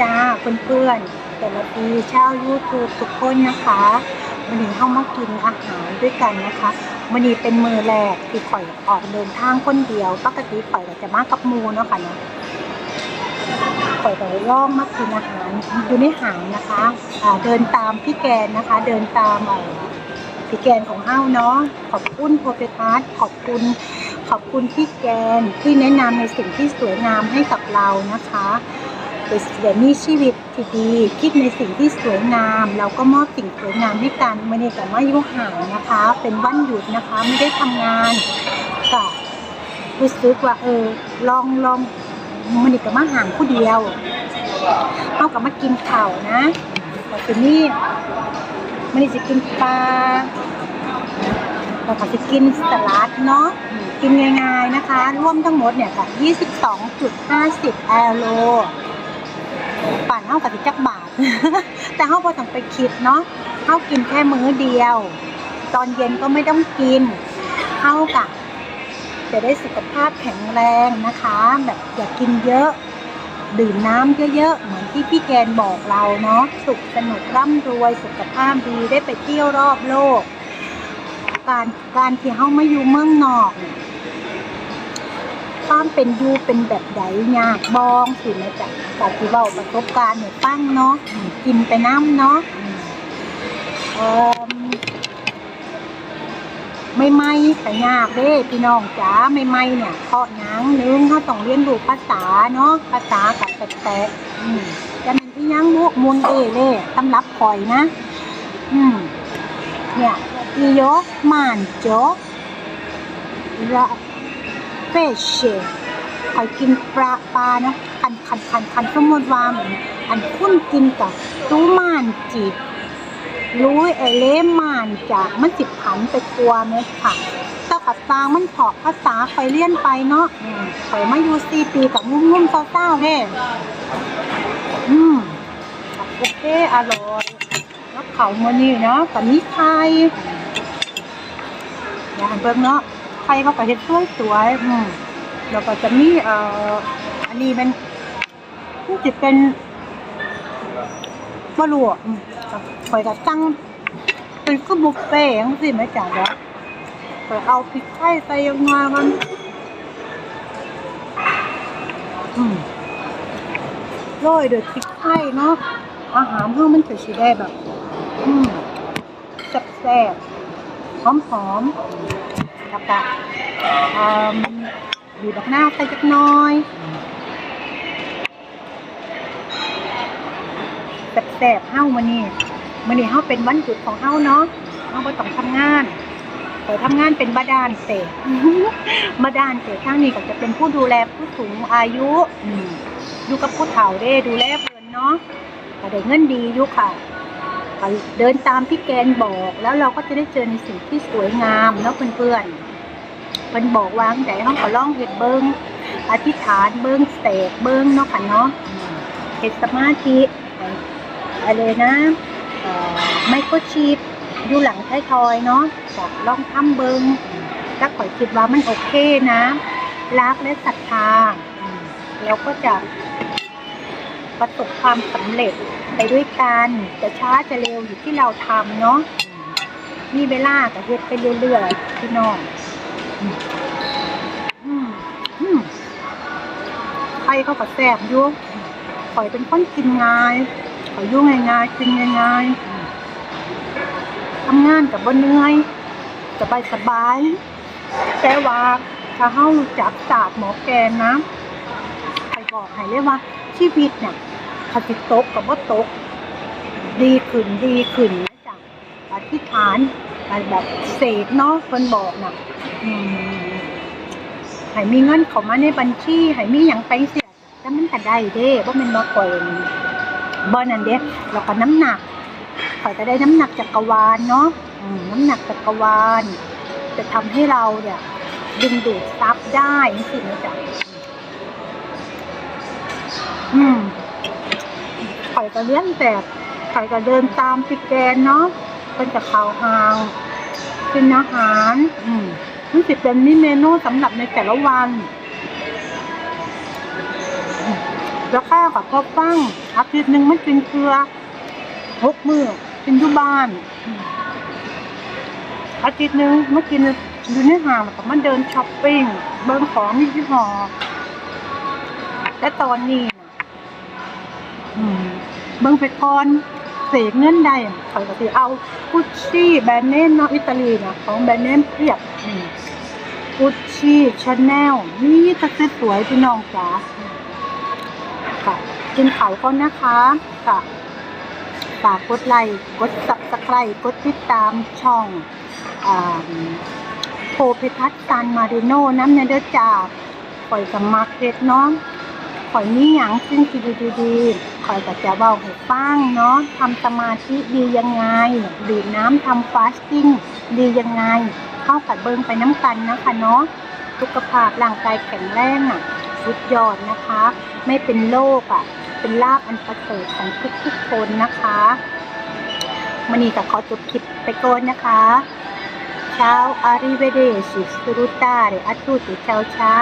จ้าเพื่อนๆแต่ละปีเช่ายูทูบทุกคนนะคะวันนี้เข้ามากินอาหารด้วยกันนะคะวันนี้เป็นมือแรกที่ข่อยออกเดินทางคนเดียวปกติข่อยจะมากับมูเนาะค่ะเนาะข่อยก็ล่องมากินอาหารอยู่ในหางนะคะเดินตามพี่แกนนะคะ เดินตามพี่แกนของเฮ้าเนาะขอบคุณโพเปทัสขอบคุณขอบคุณพี่แกนที่แนะนำในสิ่งที่สวยงามให้กับเรานะคะ เดี๋ยวมีชีวิตที่ดี คิดในสิ่งที่สวยงาม เราก็มอบสิ่งสวยงามให้กันไม่ได้แต่ว่ายุห่างนะคะ เป็นวันหยุดนะคะไม่ได้ทำงานค่ะรู้สึกว่าเออลองลองมันนี่กับมาห่างผู้เดียวเอากับมากินข่านะแต่ทีนี้มันนี่จะกินปลาเราก็จะกินสลัดเนาะกินง่ายๆนะคะ ร่วมทั้งหมดเนี่ยค่ะ22.50แอโล ป่านเท่ากับจักบาท แต่เท่าพอต้องไปคิดเนาะเท่ากินแค่มื้อเดียว ตอนเย็นก็ไม่ต้องกินเท่ากับจะได้สุขภาพแข็งแรงนะคะ แบบอย่ากินเยอะ ดื่มน้ำเยอะๆ เหมือนที่พี่แกนบอกเราเนาะสุขสนุกร่ำรวยสุขภาพดีได้ไปเที่ยวรอบโลก การการที่เฮามาอยู่เมืองนอก ความเป็นอยู่เป็นแบบใดยากบองสิแม่จ๊ะจากที่เว้าประสบการณ์ให้ฟังเนาะกินไปน้ำเนาะเออไม่ไม่แต่ยากเด้พี่น้องจ๋าไม่ไม่เนี่ยเพราะหยังนึงเขาต้องเรียนรู้ภาษาเนาะภาษากับแปลกๆจะเป็นที่ยังมุกมูลเอเล่สำรับข่อยนะ อืม เนี่ย io mangio la pesce คอยกินปลาปละ คันคันคันคันสมมติว่าเหมือนอันคุณกินกับตูมานจีบรู้เอเลมานจากมันสิบผันไปทัวไหมค่ะเจ้ากับตางมันเถาะภาษาคอยเลี่ยนไปเนาะอืมคอยมาอยู่สี่ปีกับงุ่มงุ่มเศร้าๆเด้อืมโอเคอร่อยแล้วเขามานี่เนาะกับมีไข่อย่าหันเบิ่งเนาะ ไข่เขาก็เฮ็ดสวยสวยๆอืมแล้วก็จะมีเอ่ออันนี้เป็นนี่จะเป็นบะหลวอืมคอยก็ตั้งเป็นคือบุฟเฟ่ต์จังซี่แม่จ๋าเนาะคอยเอาพริกไทยใส่ยังไงมันอืมโรยด้วยพริกไทยเนาะอาหารเฮามันจะสิได้แบบอืมแซ่บๆหอมหอมๆ แล้วก็อืมบีบบักนาวใส่จักน้อยแซ่บๆเฮ้ามานี่มานี่เฮ้าเป็นวันหยุดของเฮ้าเนาะเฮ้าบ่ต้องทำงานเปิดทำงานเป็นบาดาลเตะบาดาลเตะข้างนี้ก็จะเป็นผู้ดูแลผู้สูงอายุอยู่กับผู้เฒ่าเด้ดูแลเพิ่นเนาะก็ได้เงินดีอยู่ค่ะ เดินตามพี่แกนบอก แล้วเราก็จะได้เจอในสิ่งที่สวยงามเนาะเพื่อนๆมันบอกวางใจห้องก็ล่องเห็ดเบิงอธิษฐานเบิงเสกเบิงเนาะค่ะเนาะเห็ดสมาธิอะไรนะไม่ก็ชีพอยู่หลังท้ายทอยเนาะก็ลองทำเบิงถ้าข่อยคิดว่ามันโอเคนะ รักและศรัทธาอืมเราก็จะประสบความสำเร็จ ไปด้วยกันจะช้าจะเร็วอยู่ที่เราทำเนาะมีเวลาก็เฮ็ดไปเรื่อยๆพี่น้องอืมอืมอืมใครเขาก็แซ่บยู่ข่อยเป็นคนกินง่ายข่อยยู่ง่ายๆกินง่ายๆทำงานกับบ่เหนื่อยสบายสบายแต่ว่าถ้าเฮารู้จักศาสตร์หมอแกนนะไปบอกให้เลยว่าชีวิตเนี่ย ถ้าสิตกกับว่าตก ดีขึ้นดีขึ้นนะจ๊ะอธิษฐานแบบเสกเนาะคนบอกน่ะอืมให้มีเงินเข้ามาในบัญชีให้มีหยังไปเสียแต่มันก็ได้เด้บ่แม่นบ่ก่อยบ่นั่นเด้แล้วก็น้ำหนักข่อยก็ได้น้ำหนักจักรวาลเนาะน้ำหนักจักรวาลจะทำให้เราเนี่ยดึงดูดทรัพย์ได้จังซี่นะจ๊ะอืม อยก็เลี้ยงแต่ข่อยก็เดินตามพี่แกนเนาะเป็นกับข่าวหางเป็นอาหารอืมมันสิเป็นนี่เมนูสำหรับในแต่ละวันอืมราคากับพอฟังอาทิตย์หนึ่งมันกินเกลือหกมือกินอยู่บ้านอาทิตย์หนึ่งมากินอยู่ในห้างแล้วก็มาเดินช้อปปิ้งเบิ่งของมียี่หอและตอนนี้ เบิ่งไปก่อนเสกเงินได้ข่อยก็สิเอากุชชี่แบรนด์เนมเนาะอิตาลีนะของแบรนด์เนมเพียบนี่กุชชี่ชาแนลนี่ตัดสวยพี่น้องจ๋าค่ะกินเขาก็นนะคะค่ะฝากกดไลค์กดสับสไครกดติดตามช่องอ่าโพเพทัศน์การมาริโน่น้ำเนเดอร์จ่าข่อยกับมาร์เก็ตเนาะข่อยนี่หยังซึ่งดีดีดีๆ ข่อยกับจะเบาให้ฟังเนาะทำสมาธิดียังไงดื่มน้ำทำฟาสติ้งดียังไง เข้ากับเบิงไปน้ำกันนะคะเนาะสุขภาพร่างกายแข็งแรงอะสุดยอดนะคะ ไม่เป็นโรคอะ เป็นลาบอันประเสริฐของทุกๆคนนะคะมันนี้กับขอจบคลิปไปก่อนนะคะเช้าอาริเวเดชิสรุตาเรอัตุติเช้าเช้า